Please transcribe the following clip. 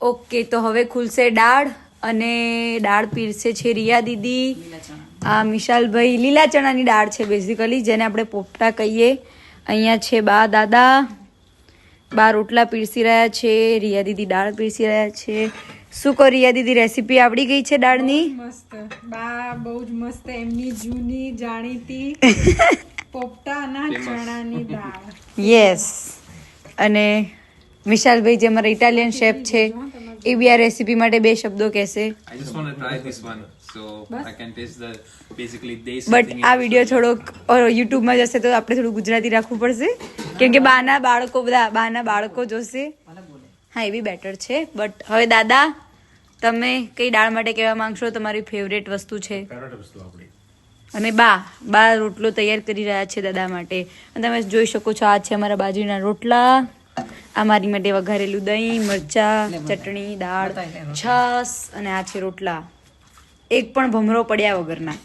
Okay તો હવે ખુલશે દાળ અને દાળ પીરસે છે રિયા દીદી આ મિશાલભાઈ. લીલા ચણાની દાળ છે બેઝિકલી જેને આપણે પોપટા કહીએ. અહીંયા છે બા દાદા. બા રોટલા પીરસી રહ્યા છે રિયા દીદી દાળ પીરસી રહ્યા છે. શું કહો રિયા દીદી રેસીપી આવડી ગઈ છે દાળની મસ્ત. બા બહુ જ મસ્ત એમની જૂની જાણીતી પોપટાના ચણાની દાળ યસ અને વિશાલભાઈ જે અમારા ઇટાલિયન શેફ છે એ બી આ રેસીપી માટે બે શબ્દો કહેશે. I just want to try this one, so I can taste the basically desi but આ વીડિયો થોડોક યુટ્યુબમાં જશે તો આપણે થોડું ગુજરાતી રાખવું પડશે. કેમ કે બાના બાળકો બધા બાના બાળકો જોશે. હા એ બી બેટર છે. બટ હવે દાદા તમે કઈ દાળ માટે કહેવા માંગશો? તમારી ફેવરેટ વસ્તુ છે. અને બા બા રોટલો તૈયાર કરી રહ્યા છે દાદા માટે. અને તમે જોઈ શકો છો આ છે અમારા બાજુના રોટલા. આ મારી માટે વઘારેલું દહીં મરચા ચટણી દાળ છાસ અને આ છે રોટલા. એક પણ ભમરો પડ્યા વગરના.